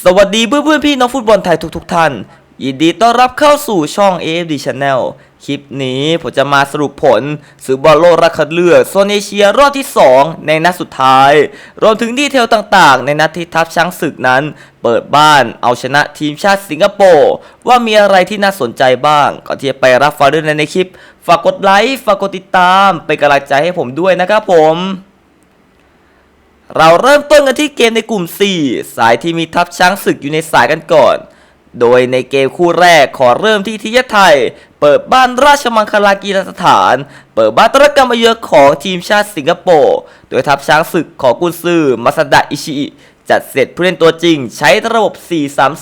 สวัสดีเพื่อนเพื่อนพี่น้องฟุตบอลไทยทุกๆทท่าน ยินดีต้อนรับเข้าสู่ช่อง AFD Channel คลิปนี้ผมจะมาสรุปผลสืบอลโลกรอบคัดเลือกโซนเอเชียรอบที่ 2 ในนัดสุดท้าย รวมถึงดีเทลต่างๆ ในนัดที่ทัพช้างศึกนั้น เปิดบ้านเอาชนะทีมชาติสิงคโปร์ว่ามีอะไรที่น่าสนใจบ้าง ก่อนที่จะไปรับฟังเรื่องในคลิป ฝากกดไลค์ฝากกดติดตามเป็นกำลังใจให้ผมด้วยนะครับผม เราเริ่มต้นกันที่เกมในกลุ่ม 4 สายที่มีทัพช้างศึกอยู่ในสายกันก่อน โดยในเกมคู่แรกขอเริ่มที่ทียไทย เปิดบ้านราชมังคลากีฬาสถาน เปิดบ้านตรกรรมาเยือนของทีมชาติสิงคโปร์ โดยทัพช้างศึกของกุนซือมาสดะอิชิอิจัดเสร็จผู้เล่นตัวจริงใช้ระบบ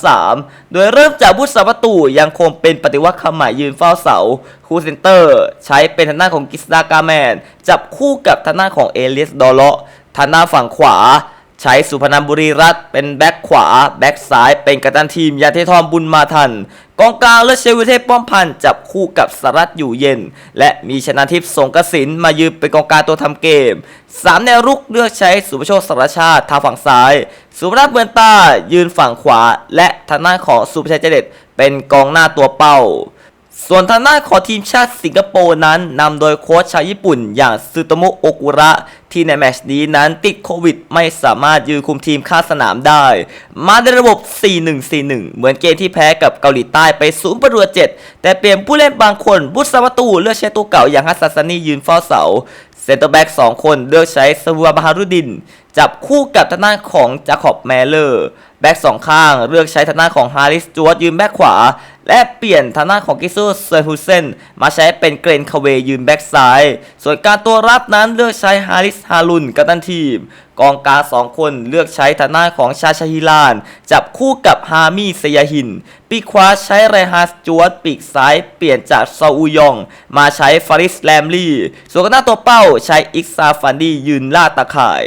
4-3-3 โดยเริ่มจากผู้สาประตูยังคงเป็นปฏิวัติคำหมายยืนเฝ้าเสา คู่เซนเตอร์ ใช้เป็นทางด้านของกิสดากาแมน จับคู่กับทางด้านของเอเลียสดอเลาะ ทางหน้านฝั่งขวา ใช้สุพนันบุรีรัตน์เป็นแบ็คขวา แบ็คซ้ายเป็นกัปตันทีมยาเททอมบุญมาทันกองกลางเลือดเชวิเทพป้อมพันธ์จับคู่กับสรัตอยู่เย็น และมีชนะทิพย์สงกสินมายืนเป็นกองกลางตัวทำเกมสามแนวรุกเลือกใช้สุภโชคสารชาติทางฝั่งซ้าย สุพนัทเบือนตายืนฝั่งขวา และทางหน้านของสุภชัยเจเด็ดเป็นกองหน้าตัวเป้า ส่วนทางด้านของทีมชาติสิงคโปร์นั้นนำโดยโค้ชชาวญี่ปุ่นอย่างซูโตโมะโอกุระ ที่ในแมตช์นี้นั้นติดโควิดไม่สามารถยืนคุมทีมข้าสนามได้ มาในระบบ 4-1-4-1 เหมือนเกมที่แพ้กับเกาหลีใต้ไป0ประตูต่อ7แต่เปลี่ยนผู้เล่นบางคนบุษสวัตูเลือกใช้ตัวเก่าอย่างฮัสซันนี่ยืนเฝ้าเสา นเตอร์แบ็กสองคนเลือกใช้ซาวัวบาฮารุดิน จับคู่กับทางด้านของจาคอบแมเลอร์แบ็กสองข้างเลือกใช้ทางด้านของฮาริสจวตยืนแบ็กขวา และเปลี่ยนทางด้านของกิซูเซอร์ฮุเซนมาใช้เป็นเกรนคาเวยืนแบ็กซ้าย ส่วนการตัวรับนั้นเลือกใช้ฮาริสฮารุนกัปตันทีม กองกลางสองคนเลือกใช้ทางด้านของชาชาฮิลาน จับคู่กับฮามีเซยาหิน ปีกขวาใช้ไรฮาสจวตปีกซ้ายเปลี่ยนจากซาอูยอง มาใช้ฟาริสแลมลี่ ส่วนหน้าตัวเป้าใช้อิกซาฟันดียืนล่าตะข่าย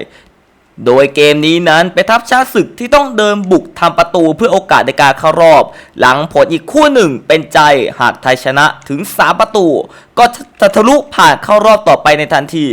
โดยเกมนี้นั้นเป็นทัพช้างศึกที่ต้องเดินบุกทำประตูเพื่อโอกาสในการเข้ารอบ หลังผลอีกคู่หนึ่งเป็นใจหากไทยชนะถึง 3 ประตู ก็จะทะลุผ่านเข้ารอบต่อไปในทันที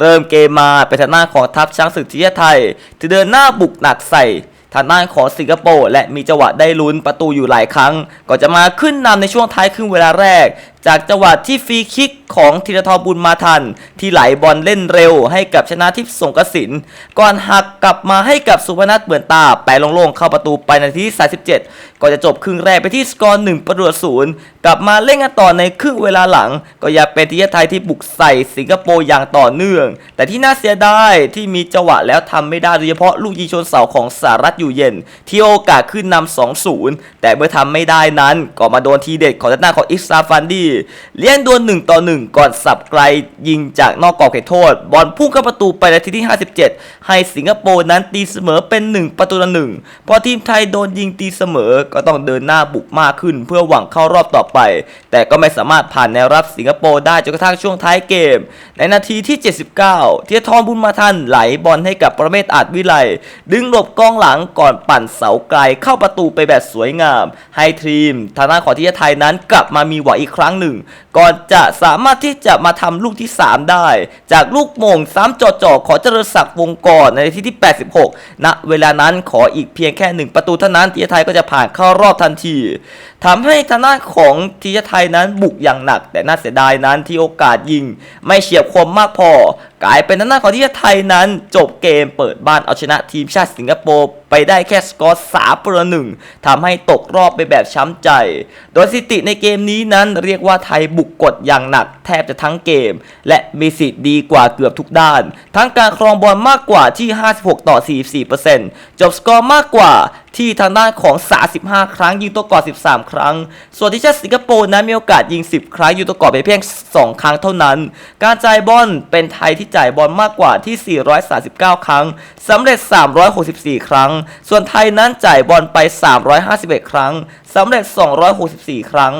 เริ่มเกมมาเป็นทางหน้าของทัพช้างศึกทียไทย ที่เดินหน้าบุกหนักใส่ทางด้านของสิงคโปร์และมีจังหวะได้ลุ้นประตูอยู่หลายครั้งก็จะมาขึ้นนำในช่วงท้ายครึ่งเวลาแรก จากจังหวะที่ฟรีคิกของธีรทรบุญมาทัน ที่ไหลบอลเล่นเร็วให้กับชนะทิพย์สงกสิน ก่อนหักกลับมาให้กับสุพนัทเบือนตา แปะโล่งๆเข้าประตูไปนาทีที่37ก็จะจบครึ่งแรกไปที่สกอร์1ประตูศูนย์กลับมาเล่นกันต่อในครึ่งเวลาหลัง ก็ยังเป็นทีมไทยที่บุกใส่สิงคโปร์อย่างต่อเนื่อง แต่ที่น่าเสียดายที่มีจังหวะแล้วทำไม่ได้โดยเฉพาะลูกยิงชนเสาของสารัตอยู่เย็น ที่โอกาสขึ้นนำ2-0 แต่เมื่อทำไม่ได้นั้นก็มาโดนทีเด็ดของทางด้าของอิสซาฟันดีเลี้ยงดวล1ต่อ 1 ก่อนสับไกลยิงจากนอกกรอบเขตโทษ บอลพุ่งเข้าประตูไปนาทีที่ 57 ให้สิงคโปร์นั้นตีเสมอเป็น 1 ประตูต่อหนึ่งพอทีมไทยโดนยิงตีเสมอก็ต้องเดินหน้าบุกมากขึ้น เพื่อหวังเข้ารอบต่อไป แต่ก็ไม่สามารถผ่านแนวรับสิงคโปร์ได้จนกระทั่งช่วงท้ายเกม ในนาทีที่ 79 เทียทรบุญมาทันไหลบอลให้กับประเมศอาจวิไลดึงหลบกองหลังก่อนปั่นเสาไกลเข้าประตูไปแบบสวยงาม ให้ทีมทางด้านของทีมไทยนั้นกลับมามีหวังอีกครั้งหนึ่ง ก่อนจะสามารถที่จะมาทำลูกที่ 3 ได้ จากลูกโมงสามจ่อๆขอเจริญศักดิ์วงกรในนที่ที่ 86ณเวลานั้นขออีกเพียงแค่ 1 ประตูเท่านั้นทีมไทยก็จะผ่านเข้ารอบทันทีทำให้ทางด้านของทีมไทยนั้นบุกอย่างหนัก แต่น่าเสียดายนั้นที่โอกาสยิง ไม่เฉียบคมมากพอกลายเป็นทางด้าของทีมไทยนั้น จบเกมเปิดบ้านเอาชนะทีมชาติสิงคโปร์ไปได้แค่สกอร์สามประตูหนึ่งทำให้ตกรอบไปแบบช้ำใจ โดยสถิติในเกมนี้นั้นเรียกว่าไทยบุกกดอย่างหนักแทบจะทั้งเกม และมีสิทธิ์ดีกว่าเกือบทุกด้าน ทั้งการครองบอลมากกว่าที่ 56 ต่อ 44%จบสกอร์มากกว่า ที่ทางด้านของ35ครั้ง ยิงตัวกรอบ13 ครั้ง ส่วนที่ชาติสิงคโปร์นั้นมีโอกาสยิง 10 ครั้งยิงตัวกอดไปเพียง 2 ครั้งเท่านั้น การจ่ายบอลเป็นไทยที่จ่ายบอลมากกว่าที่ 439 ครั้งสำเร็จ 364 ครั้ง ส่วนไทยนั้นจ่ายบอลไป 351 ครั้งสำเร็จ 264 ครั้ง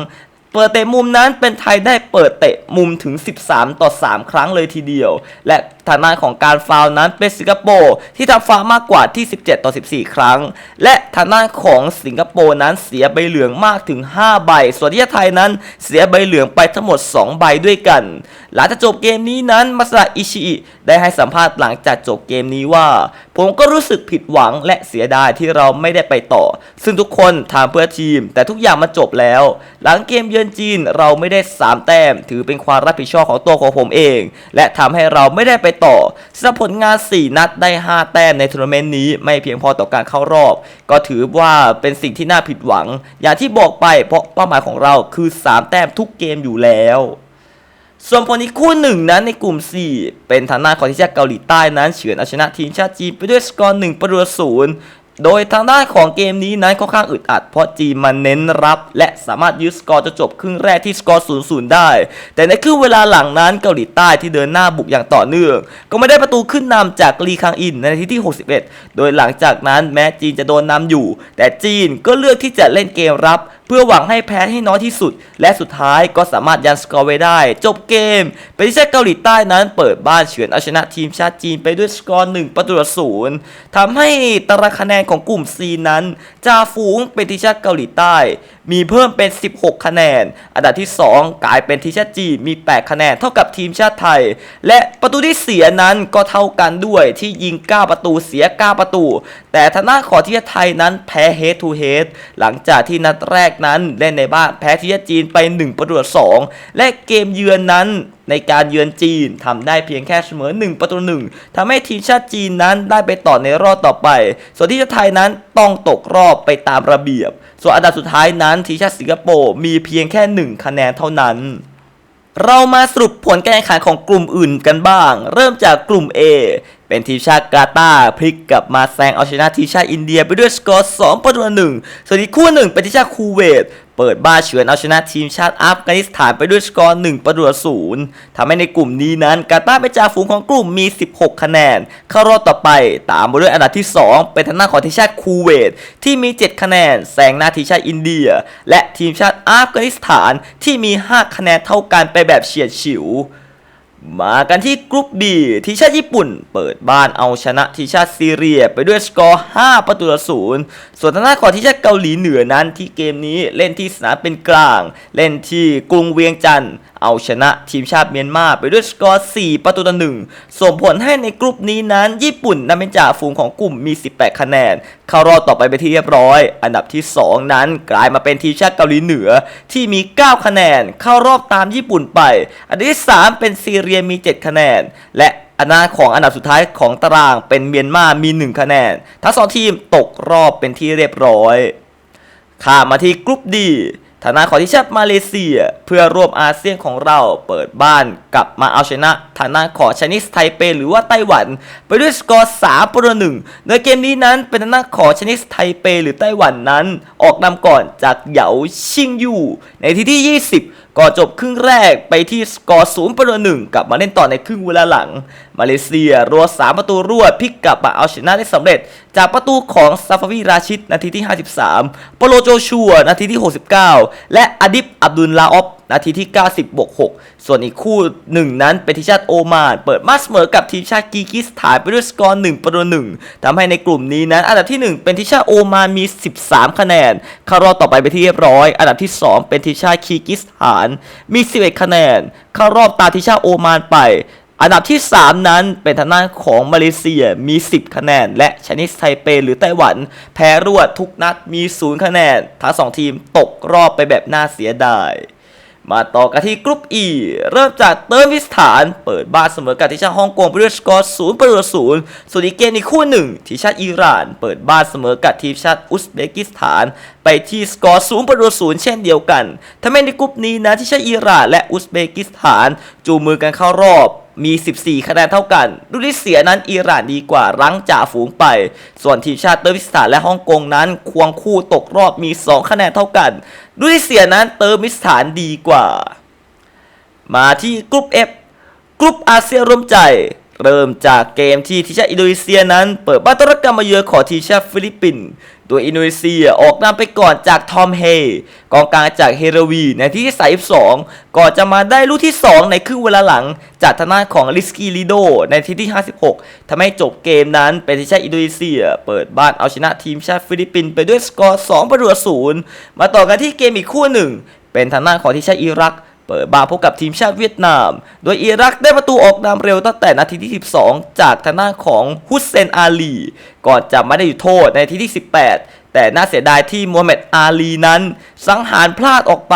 เปิดเตะมุมนั้นเป็นไทยได้เปิดเตะมุมถึง 13 ต่อ 3 ครั้งเลยทีเดียว และฐานะของการฟาวล์นั้นเป็นสิงคโปร์ที่ทำฟาวล์มากกว่าที่ 17 ต่อ 14 ครั้ง และฐานะของสิงคโปร์นั้นเสียใบเหลืองมากถึง 5 ใบ ส่วนที่ไทยนั้นเสียใบเหลืองไปทั้งหมด 2 ใบด้วยกัน หลังจากจบเกมนี้นั้นมาซาอิชิอิได้ให้สัมภาษณ์หลังจากจบเกมนี้ว่า ผมก็รู้สึกผิดหวังและเสียดายที่เราไม่ได้ไปต่อ ซึ่งทุกคนทำเพื่อทีม แต่ทุกอย่างมันจบแล้ว หลังเกมเยือนจีนเราไม่ได้ 3 แต้ม ถือเป็นความรับผิดชอบของตัวของผมเอง และทำให้เราไม่ได้ไปต่อสำหรับผลงาน 4 นัดได้ 5 แต้มในทัวร์นาเมนต์นี้ไม่เพียงพอต่อการเข้ารอบ ก็ถือว่าเป็นสิ่งที่น่าผิดหวัง อย่างที่บอกไปเพราะเป้าหมายของเราคือ 3 แต้มทุกเกมอยู่แล้วส่วนผลอีกคู่หนึ่งนั้นในกลุ่ม 4 เป็นทางด้านของทีมชาติเกาหลีใต้นั้นเฉือนเอาชนะทีมชาติจีนไปด้วยสกอร์1ประตูต่อศูนย์ โดยทางด้านของเกมนี้นั้นค่อนข้างอึดอัด เพราะจีนมันเน้นรับ และสามารถยื้อสกอร์จะจบครึ่งแรกที่สกอร์ 0 0 ได้ แต่ในครึ่งเวลาหลังนั้นเกาหลีใต้ที่เดินหน้าบุกอย่างต่อเนื่อง ก็ไม่ได้ประตูขึ้นนำจากลีคังอินในนาทีที่ 61 โดยหลังจากนั้นแม้จีนจะโดนนำอยู่ แต่จีนก็เลือกที่จะเล่นเกมรับ เพื่อหวังให้แพ้ให้น้อยที่สุด และสุดท้ายก็สามารถยันสกอร์ไว้ได้ จบเกมเป็นที่ชาติเกาหลีใต้นั้นเปิดบ้านเฉือนเอาชนะทีมชาติจีนไปด้วยสกอร์1ประตูศูนย์ทำให้ตารางคะแนนของกลุ่ม C นั้นจ่าฝูงเป็นทีมชาติเกาหลีใต้ มีเพิ่มเป็น 16 คะแนน อันดับที่ 2 กลายเป็นทีมชาติจีนมี 8 คะแนนเท่ากับทีมชาติไทย และประตูที่เสียนั้นก็เท่ากันด้วยที่ยิง 9 ประตูเสีย 9 ประตู แต่ทางด้านของทีมชาติไทยนั้นแพ้ head to head หลังจากที่นัดแรกนั้นเล่นในบ้านแพ้ทีมชาติจีนไป 1 ประตูต่อ2และเกมเยือนนั้น ในการเยือนจีนทำได้เพียงแค่เสมอ 1 ประตูหนึ่งทำให้ทีมชาติจีนนั้นได้ไปต่อในรอบต่อไป ส่วนทีมชาติไทยนั้นต้องตกรอบไปตามระเบียบ ส่วนอันดับสุดท้ายนั้นทีมชาติสิงคโปร์มีเพียงแค่ 1 คะแนนเท่านั้นเรามาสรุปผลการแข่งขันของกลุ่มอื่นกันบ้าง เริ่มจากกลุ่ม A เป็นทีมชาติกาตาพลิกกลับมาแซงเอาชนะทีมชาติอินเดียไปด้วยสกอร์ 2 ประตูต่อหนึ่งส่วนอีกคู่หนึ่งเป็นทีมชาติคูเวต เปิดบ้านเฉือนเอาชนะทีมชาติอัฟกานิสถานไปด้วยสกอร์1ประตูศูนย์ทำให้ในกลุ่มนี้นั้น กาตาร์เป็นจ่าฝูงของกลุ่มมี 16 คะแนน เข้ารอบต่อไปตามมาด้วยอันดับที่ 2 เป็นทางด้านของทีมชาติคูเวตที่มี 7 คะแนนแซงหน้าทีมชาติอินเดีย และทีมชาติอัฟกานิสถานที่มี 5 คะแนนเท่ากันไปแบบเฉียดฉิว มากันที่กรุ๊ป B ทีชาติญี่ปุ่น เปิดบ้านเอาชนะทีชาติซีเรียไปด้วยสกอร์ 5 ประตูต่อศูนย์ส่วนทางด้านของทีชาติเกาหลีเหนือนั้นที่เกมนี้เล่นที่สนามเป็นกลาง เล่นที่กรุงเวียงจันทร์เอาชนะทีมชาติเมียนมาไปด้วยสกอร์ 4 ประตูต่อหนึ่งส่งผลให้ในกรุ๊ปนี้นั้น ญี่ปุ่นนำเป็นจ่าฝูงของกลุ่มมี 18 คะแนน เข้ารอบต่อไปไปที่เรียบร้อย อันดับที่ 2 นั้นกลายมาเป็นทีมชาติเกาหลีเหนือที่มี 9 คะแนน เข้ารอบตามญี่ปุ่นไป อันดับที่ 3 เป็นซีเรียมี 7 คะแนน และอันดับของอันดับสุดท้ายของตารางเป็นเมียนมามี 1 คะแนน ทั้งสองทีมตกรอบเป็นที่เรียบร้อยข้ามมาที่กรุ๊ปดีฐานะของทีมชาติมาเลเซียเพื่อร่วมอาเซียนของเราเปิดบ้านกลับมาเอาชนะฐานะของชนิสไทเปหรือว่าไต้หวัน ไปด้วยสกอร์3ประตูหนึ่งโดยเกมนี้นั้นเป็นฐานะของชนิสไทเปหรือไต้หวันนั้น ออกนำก่อนจากเหยาชิงยูในที่ที่ 20 ก่อจบครึ่งแรกไปที่สกอร์0ประตูหนึ่งกลับมาเล่นต่อในครึ่งเวลาหลัง มาเลเซียรัว3ประตูรวดพลิกกลับมาเอาชนะได้สำเร็จ จากประตูของซาฟาวีราชิดนาทีที่ 53 โปโลโจชัวนาทีที่ 69 และอดิบอับดุลลาออฟนาทีที่ 90บวก6ส่วนอีกคู่หนึ่งนั้นเป็นทีมชาติโอมาน เปิดมาเสมอกับทีมชาติกีกิสถานไปด้วยสกอร์1ประตูหนึ่งทำให้ในกลุ่มนี้นั้น อันดับที่ 1 เป็นทีมชาติโอมานมี 13 คะแนนเข้ารอบต่อไปไปที่เรียบร้อย อันดับที่ 2 เป็นทีมชาติคีกิสถานมี 11 คะแนนเข้ารอบตาทีมชาติโอมานไป อันดับที่ 3 นั้นเป็นทางด้านของมาเลเซียมี 10 คะแนน และชนิสไทเปหรือไต้หวัน แพ้รวดทุกนัดมี 0 คะแนน ทั้ง 2 ทีมตกรอบไปแบบน่าเสียดาย มาต่อกันที่กรุ๊ป E เริ่มจากเติร์มิสถาน เปิดบ้านเสมอกับทีมชาติฮ่องกงไปด้วยสกอร์0ประตูศูนย์ส่วนอีกเกมอีกคู่หนึ่งทีมชาติอิหร่าน เปิดบ้านเสมอกับทีมชาติอุซเบกิสถาน ไปที่สกอร์0ประตูศูนย์เช่นเดียวกันทำให้ในกรุ๊ปนี้นะทีมชาติอิหร่านและอุซเบกิสถานจูงมือกันเข้ารอบ มี 14 คะแนนเท่ากันดูที่เสียนั้นอิหร่านดีกว่ารั้งจ่าฝูงไป ส่วนทีมชาติเติร์กมิสถานและฮ่องกงนั้นควงคู่ตกรอบมี 2 คะแนนเท่ากันดูที่เสียนั้นเติร์กมิสถานดีกว่า มาที่กรุ๊ป F กรุ๊ปอาเซียนร่วมใจ เริ่มจากเกมที่ทีชาอินโดนีเซียนั้น เปิดบ้านต้อนรับการมาเยือนของทีชาฟิลิปปินส์โดยอินโดนีเซียออกนำไปก่อนจากทอมเฮกองกลางจากเฮเรวีในที่ที่32ก่อนจะมาได้ลูกที่ 2 ในครึ่งเวลาหลัง จากทางด้านของลิสกีลิโดในที่ที่ 56ทำให้จบเกมนั้นเป็นทีมชาติอินโดนีเซีย เปิดบ้านเอาชนะทีมชาติฟิลิปปินส์ไปด้วยสกอร์2ประตูศูนย์มาต่อกันที่เกมอีกคู่หนึ่ง เป็นทางด้านของทีมชาติอิรัก เปิดบาพบกับทีมชาติเวียดนาม โดยอิรักได้ประตูออกนำเร็วตั้งแต่นาทีที่ 12 จากทางด้านของฮุสเซนอาลี ก่อนจะไม่ได้อยู่โทษในนาทีที่ 18 แต่น่าเสียดายที่มูฮัมหมัดอาลีนั้น สังหารพลาดออกไป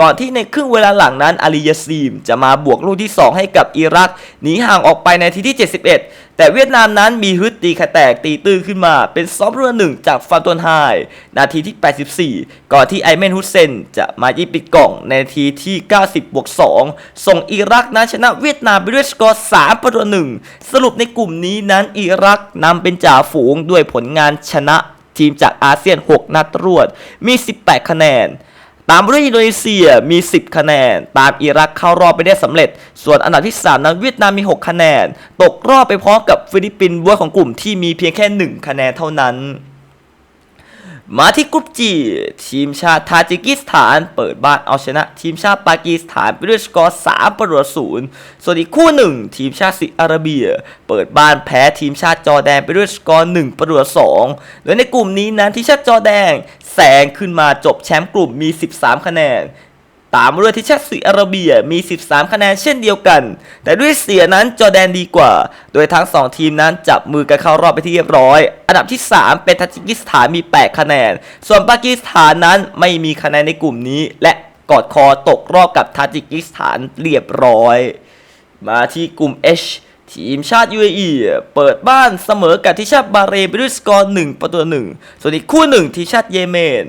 ก่อนที่ในครึ่งเวลาหลังนั้นอาลียาซีม จะมาบวกลูกที่ 2 ให้กับอิรักหนีห่างออกไปในทีที่ 71 แต่เวียดนามนั้นมีฮึดตีขาแตกตีตื้นขึ้นมา เป็น2ประตูหนึ่งจากฟานตวนไฮนาทีที่ 84 ก่อนที่ไอเมนฮุสเซนจะมายิงปิดกล่องในนาทีที่ 90บวก2ส่งอิรักนั้นชนะเวียดนามไปด้วยสกอร์3ประตูหนึ่งสรุปในกลุ่มนี้นั้นอิรักนำเป็นจ่าฝูงด้วยผลงานชนะ ทีมจากอาเซียน 6 นัดรวด มี 18 คะแนน ตามด้วยอินโดนีเซียมี 10 คะแนน ตามอิรักเข้ารอบไปได้สำเร็จ ส่วนอันดับที่ 3 นั้นเวียดนามมี 6 คะแนน ตกรอบไปพร้อมกับฟิลิปปินส์บวยของกลุ่มที่มีเพียงแค่ 1 คะแนนเท่านั้น มาที่กรุ๊ปจีทีมชาติทาจิกิสถาน เปิดบ้านเอาชนะ ทีมชาติปากีสถานไปด้วยสกอร์3ประตูศูนย์ส่วนอีกคู่หนึ่งทีมชาติซิอาระเบีย เปิดบ้านแพ้ทีมชาติจอแดนไปด้วยสกอร์1ประตูสองโดยในกลุ่มนี้นั้นทีมชาติจอแดนแซงขึ้นมาจบแชมป์กลุ่มมี 13 คะแนน ตามมาด้วยทีชาติซาอุดิอาระเบียมี 13 คะแนนเช่นเดียวกัน แต่ด้วยเสียนั้นจอแดนดีกว่า โดยทั้ง 2 ทีมนั้นจับมือกันเข้ารอบไปที่เรียบร้อย อันดับที่ 3 เป็นทาจิกิสถานมี 8 คะแนน ส่วนปากีสถานนั้นไม่มีคะแนนในกลุ่มนี้ และกอดคอตกรอบกับทาจิกิสถานเรียบร้อย มาที่กลุ่ม H ทีมชาติ UAE เปิดบ้านเสมอกับทีมชาติบาเรนไปด้วยสกอร์1ประตูต่อหนึ่งส่วนอีกคู่หนึ่งทีมชาติเยเมน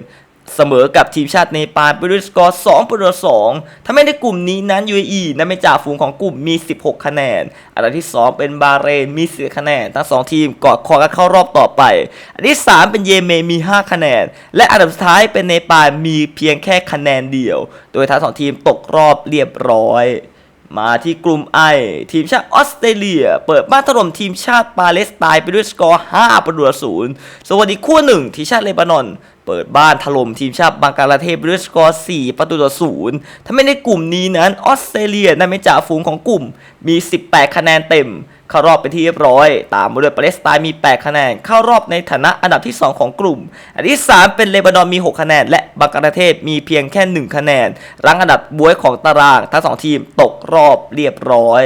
เสมอกับทีมชาติเนปาลไปด้วยสกอร์2ประตูต่อสองทำให้ในกลุ่มนี้นั้น UAE นั้นเป็นจ่าฝูงของกลุ่มมี 16 คะแนน อันดับที่ 2 เป็นบาเรนมี10คะแนน ทั้ง 2 ทีมกอดคอกันเข้ารอบต่อไป อันดับที่ 3 เป็นเยเมนมี 5 คะแนน และอันดับสุดท้ายเป็นเนปาลมีเพียงแค่คะแนนเดียว โดยทั้งสองทีมตกรอบเรียบร้อยมาที่กลุ่มไอทีมชาติออสเตรเลีย เปิดบ้านถล่มทีมชาติปาเลสไตน์ไปด้วยสกอร์ 5 ประตูศูนย์ส่วนอีกคู่หนึ่งทีมชาติเลบานอน เปิดบ้านถล่มทีมชาติบังกลาเทศด้วยสกอร์4ประตูต่อศูนย์ทำให้ในกลุ่มนี้นั้นออสเตรเลียนั้นเป็นจ่าฝูงของกลุ่มมี 18 คะแนนเต็ม เข้ารอบเป็นที่เรียบร้อย ตามมาด้วยปาเลสไตน์มี 8 คะแนน เข้ารอบในฐานะอันดับที่ 2 ของกลุ่ม อันดับที่ 3 เป็นเลบานอนมี 6 คะแนน และบังกลาเทศมีเพียงแค่ 1 คะแนน รั้งอันดับบวยของตาราง ทั้ง 2 ทีมตกรอบเรียบร้อย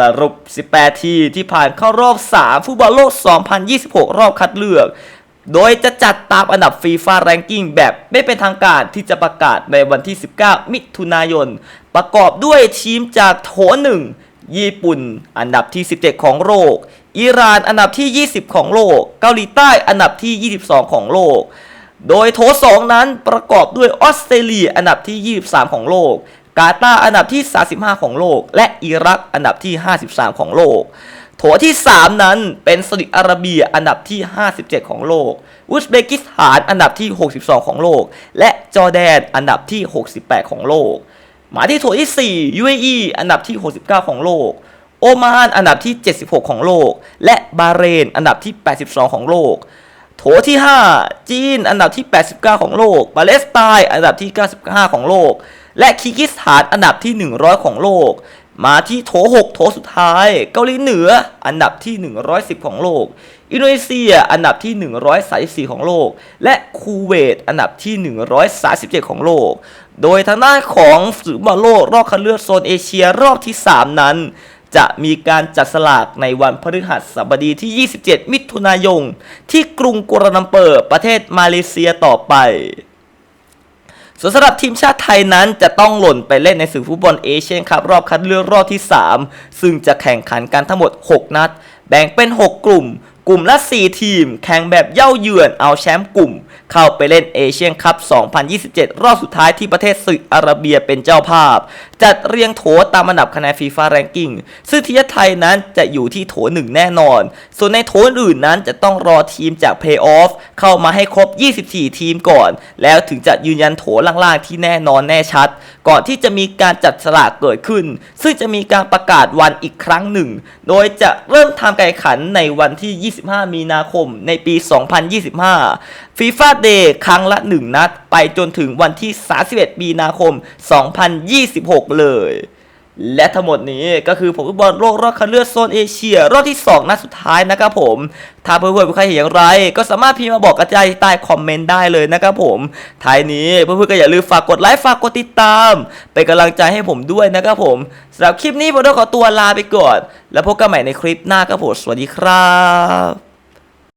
สรุป 18 ทีที่ผ่านเข้ารอบ 3 ฟุตบอลโลก 2026 รอบคัดเลือก โดยจะจัดตามอันดับฟีฟ่าแรงกิ้งแบบไม่เป็นทางการที่จะประกาศในวันที่ 19 มิถุนายน ประกอบด้วยทีมจากโถหนึ่งญี่ปุ่น อันดับที่ 17 ของโลก อิหร่านอันดับที่ 20 ของโลก เกาหลีใต้อันดับที่ 22 ของโลก โดยโถ2นั้นประกอบด้วยออสเตรเลียอันดับที่ 23 ของโลก กาตาร์อันดับที่ 35 ของโลก และอิรักอันดับที่ 53 ของโลก โถที่ 3 นั้นเป็นซาอุดิอาระเบียอันดับที่ 57 ของโลก อุซเบกิสถานอันดับที่ 62 ของโลก และจอร์แดนอันดับที่ 68 ของโลก มาที่โถที่ 4 UAE อันดับที่ 69 ของโลก โอมานอันดับที่ 76 ของโลก และบาเรนอันดับที่ 82 ของโลก โถที่ 5 จีนอันดับที่ 89 ของโลก ปาเลสไตน์อันดับที่ 95 ของโลก และคีร์กิสถานอันดับที่ 100 ของโลก มาที่โถ 6 โถสุดท้าย เกาหลีเหนืออันดับที่ 110 ของโลก อินโดนีเซียอันดับที่ 134 ของโลก และคูเวตอันดับที่ 137 ของโลก โดยทางด้านของฟุตบอลโลกรอบคัดเลือกโซนเอเชียรอบที่ 3 นั้น จะมีการจัดสลากในวันพฤหัสบดีที่ 27 มิถุนายนที่กรุงกัวลาลัมเปอร์ประเทศมาเลเซียต่อไป ส่วนสำหรับทีมชาติไทยนั้นจะต้องหล่นไปเล่นในศึกฟุตบอลเอเชียนคัพรอบคัดเลือกรอบที่ 3 ซึ่งจะแข่งขันกันทั้งหมด 6 นัด แบ่งเป็น 6 กลุ่ม กลุ่มละ 4 ทีม แข่งแบบเย่าเยือนเอาแชมป์กลุ่ม เข้าไปเล่นเอเชียนคัพ 2027 รอบสุดท้ายที่ประเทศซาอุดิอาระเบียเป็นเจ้าภาพ จัดเรียงโถตามอันดับคะแนนฟีฟ่าแรงกิ้งซึ่งทีมไทยนั้นจะอยู่ที่โถหนึ่งแน่นอน ส่วนในโถอื่นนั้นจะต้องรอทีมจากเพย์ออฟเข้ามาให้ครบ 24 ทีมก่อน แล้วถึงจะยืนยันโถล่างๆที่แน่นอนแน่ชัด ก่อนที่จะมีการจัดสลากเกิดขึ้น ซึ่งจะมีการประกาศวันอีกครั้งหนึ่ง โดยจะเริ่มทำการแข่งขันในวันที่25 มีนาคมในปี 2025ฟีฟ่าเดย์ครั้งละ 1 นัด ไปจนถึงวันที่ 31 มีนาคม 2026 เลย และทั้งหมดนี้ก็คือผมฟุตบอลโลกรอบคัดเลือกโซนเอเชีย รอบที่ 2นัดสุดท้ายนะครับผม ถ้าเพื่อนๆมีใครเห็นอย่างไร ก็สามารถพิมพ์มาบอกกันได้ใต้คอมเมนต์ได้เลยนะครับผม ท้ายนี้เพื่อนๆก็อย่าลืมฝากกดไลค์ฝากกดติดตาม เป็นกำลังใจให้ผมด้วยนะครับผมสำหรับคลิปนี้ผมต้องขอตัวลาไปก่อน แล้วพบกันใหม่ในคลิปหน้าครับผมสวัสดีครับ